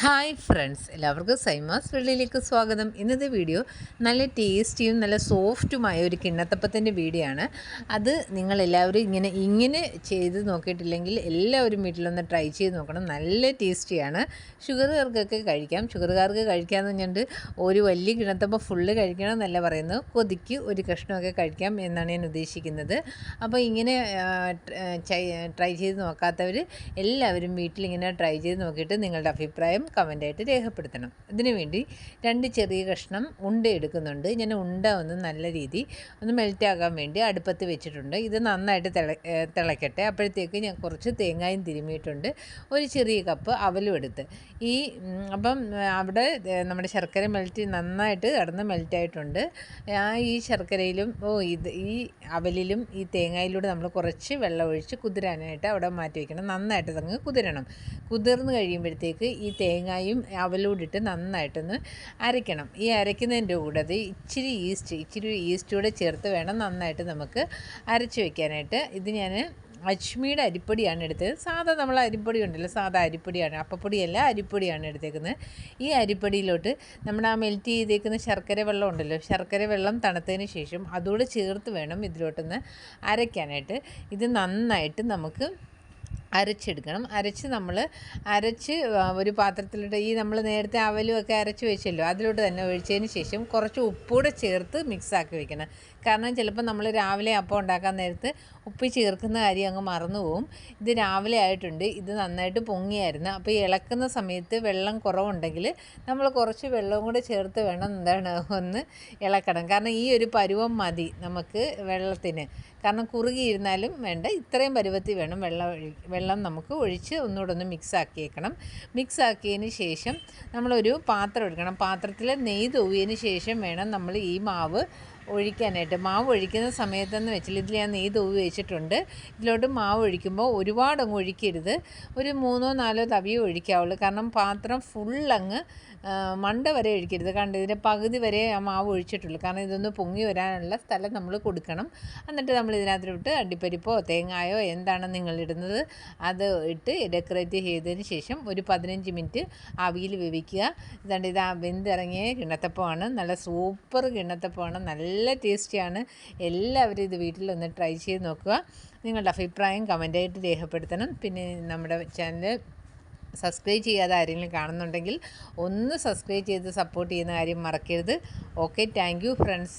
Hi friends എല്ലാവർക്കും സൈമാസ് വെള്ളിയിലേക്ക് സ്വാഗതം. ഇന്നത്തെ വീഡിയോ നല്ല ടേസ്റ്റിയും നല്ല സോഫ്റ്റുമായ ഒരു കിണ്ണത്തപ്പത്തിന്റെ വീഡിയോ ആണ്. അത് നിങ്ങളെല്ലാവരും ഇങ്ങനെ ഇങ്ങനെ ചെയ്ത് നോക്കിയിട്ടില്ലെങ്കിൽ എല്ലാവരും വീട്ടിലൊന്ന് ട്രൈ ചെയ്ത് നോക്കണം. നല്ല ടേസ്റ്റിയാണ്. ഷുഗറുകാർക്കൊക്കെ കഴിക്കാം. ഷുഗറുകാർക്ക് കഴിക്കാമെന്ന് പറഞ്ഞിട്ട് ഒരു വലിയ കിണത്തപ്പ ഫുള്ള് കഴിക്കണം എന്നല്ല പറയുന്നത്. കൊതിക്ക് ഒരു കഷ്ണമൊക്കെ കഴിക്കാം എന്നാണ് ഞാൻ ഉദ്ദേശിക്കുന്നത്. അപ്പോൾ ഇങ്ങനെ ട്രൈ ചെയ്ത് നോക്കാത്തവർ എല്ലാവരും വീട്ടിലിങ്ങനെ ട്രൈ ചെയ്ത് നോക്കിയിട്ട് നിങ്ങളുടെ അഭിപ്രായം കമന്റായിട്ട് രേഖപ്പെടുത്തണം. ഇതിനു വേണ്ടി രണ്ട് ചെറിയ കഷ്ണം ഉണ്ട എടുക്കുന്നുണ്ട്. ഞാൻ ഉണ്ട ഒന്ന് നല്ല രീതി ഒന്ന് മെൽറ്റാകാൻ വേണ്ടി അടുപ്പത്ത് വെച്ചിട്ടുണ്ട്. ഇത് നന്നായിട്ട് തിള തിളയ്ക്കട്ടെ അപ്പോഴത്തേക്ക് ഞാൻ കുറച്ച് തേങ്ങായും തിരുമിയിട്ടുണ്ട്. ഒരു ചെറിയ കപ്പ് അവലും എടുത്ത്. ഈ അപ്പം അവിടെ നമ്മുടെ ശർക്കര മെൽറ്റ് നന്നായിട്ട് കടന്ന് മെൽറ്റായിട്ടുണ്ട് ആ ഈ ശർക്കരയിലും ഓ ഇത് ഈ അവലിലും ഈ തേങ്ങയിലൂടെ നമ്മൾ കുറച്ച് വെള്ളം ഒഴിച്ച് കുതിരാനായിട്ട് അവിടെ മാറ്റി വയ്ക്കണം നന്നായിട്ട് അതങ്ങ് കുതിരണം. കുതിർന്ന് കഴിയുമ്പോഴത്തേക്ക് ഈ തേങ്ങ തേങ്ങയും അവലൂടിട്ട് നന്നായിട്ടൊന്ന് അരയ്ക്കണം. ഈ അരയ്ക്കുന്നതിന്റെ കൂടെ അത് ഇച്ചിരി ഈസ്റ്റ് ഇച്ചിരി ഈസ്റ്റ് കൂടെ ചേർത്ത് വേണം നന്നായിട്ട് നമുക്ക് അരച്ച് വയ്ക്കാനായിട്ട് ഇത് ഞാൻ അജ്മിയുടെ അരിപ്പൊടിയാണ് എടുത്തത്. സാധാ നമ്മൾ അരിപ്പൊടി ഉണ്ടല്ലോ സാധാ അരിപ്പൊടിയാണ്. അപ്പപ്പൊടിയല്ല അരിപ്പൊടിയാണ് എടുത്തേക്കുന്നത്. ഈ അരിപ്പൊടിയിലോട്ട് നമ്മൾ ആ മെൽറ്റ് ചെയ്തേക്കുന്ന ശർക്കര വെള്ളം ഉണ്ടല്ലോ ശർക്കര വെള്ളം തണുത്തതിന് ശേഷം അതുകൂടെ ചേർത്ത് വേണം ഇതിലോട്ടൊന്ന് അരയ്ക്കാനായിട്ട്. ഇത് നന്നായിട്ട് നമുക്ക് അരച്ചെടുക്കണം. അരച്ച് നമ്മൾ അരച്ച് ഒരു പാത്രത്തിലിട്ട് ഈ നമ്മൾ നേരത്തെ അവലും ഒക്കെ അരച്ച് വെച്ചല്ലോ അതിലോട്ട് തന്നെ ഒഴിച്ചതിന് ശേഷം കുറച്ച് ഉപ്പൂടെ ചേർത്ത് മിക്സാക്കി വെക്കണം. കാരണം ചിലപ്പോൾ നമ്മൾ രാവിലെ അപ്പം ഉണ്ടാക്കാൻ നേരത്ത് ഉപ്പ് ചേർക്കുന്ന കാര്യം അങ്ങ് മറന്നു ഇത് രാവിലെ ആയിട്ടുണ്ട് ഇത് നന്നായിട്ട് പൊങ്ങിയായിരുന്നു. അപ്പോൾ ഇളക്കുന്ന സമയത്ത് വെള്ളം കുറവുണ്ടെങ്കിൽ നമ്മൾ കുറച്ച് വെള്ളവും കൂടെ ചേർത്ത് വേണം എന്താണ് ഒന്ന് ഇളക്കണം. കാരണം ഈ ഒരു പരുവം മതി നമുക്ക് വെള്ളത്തിന്. കാരണം കുറുകിയിരുന്നാലും വേണ്ട ഇത്രയും പരുവത്തിൽ വേണം വെള്ളം വെള്ളം നമുക്ക് ഒഴിച്ച് ഒന്നുകൂടെ ഒന്ന് മിക്സ് ആക്കിയേക്കണം മിക്സ് ആക്കിയതിന് ശേഷം നമ്മളൊരു പാത്രം എടുക്കണം. പാത്രത്തിൽ നെയ്യ് തൂവിയതിന് ശേഷം വേണം നമ്മൾ ഈ മാവ് ഒഴിക്കാനായിട്ട്. മാവ് ഒഴിക്കുന്ന സമയത്തെന്ന് വെച്ചാൽ ഇതിൽ ഞാൻ നെയ്ത് തൂവി വെച്ചിട്ടുണ്ട്. ഇതിലോട്ട് മാവ് ഒഴിക്കുമ്പോൾ ഒരുപാട് അങ്ങ് ഒഴിക്കരുത്. ഒരു മൂന്നോ നാലോ തവിയോ ഒഴിക്കാവുള്ളൂ. കാരണം പാത്രം ഫുള്ളങ്ങ് മണ്ട വരെ ഒഴിക്കരുത്. കണ്ട് ഇതിന്റെ പകുതി വരെ ആ മാവ് ഒഴിച്ചിട്ടുള്ളൂ. കാരണം ഇതൊന്ന് പൊങ്ങി വരാനുള്ള സ്ഥലം നമ്മൾ കൊടുക്കണം. എന്നിട്ട് നമ്മൾ ഇതിനകത്തോട്ട് അണ്ടിപ്പരിപ്പോ തേങ്ങായോ എന്താണ് നിങ്ങൾ ഇടുന്നത് അത് ഇട്ട് ഡെക്കറേറ്റ് ചെയ്തതിന് ശേഷം ഒരു പതിനഞ്ച് മിനിറ്റ് അവിയിൽ വേവിക്കുക. ഇതാണ്ട് ഇത് വെന്തിറങ്ങിയ കിണ്ണത്തപ്പമാണ്. നല്ല സൂപ്പർ കിണ്ണത്തപ്പമാണ്. നല്ല ടേസ്റ്റിയാണ്. എല്ലാവരും ഇത് വീട്ടിലൊന്ന് ട്രൈ ചെയ്ത് നോക്കുക. നിങ്ങളുടെ അഭിപ്രായം കമന്റായിട്ട് രേഖപ്പെടുത്തണം. പിന്നെ നമ്മുടെ ചാനൽ സബ്സ്ക്രൈബ് ചെയ്യാതെ ആരെങ്കിലും കാണുന്നുണ്ടെങ്കിൽ ഒന്ന് സബ്സ്ക്രൈബ് ചെയ്ത് സപ്പോർട്ട് ചെയ്യുന്ന കാര്യം മറക്കരുത്. Okay thank friends.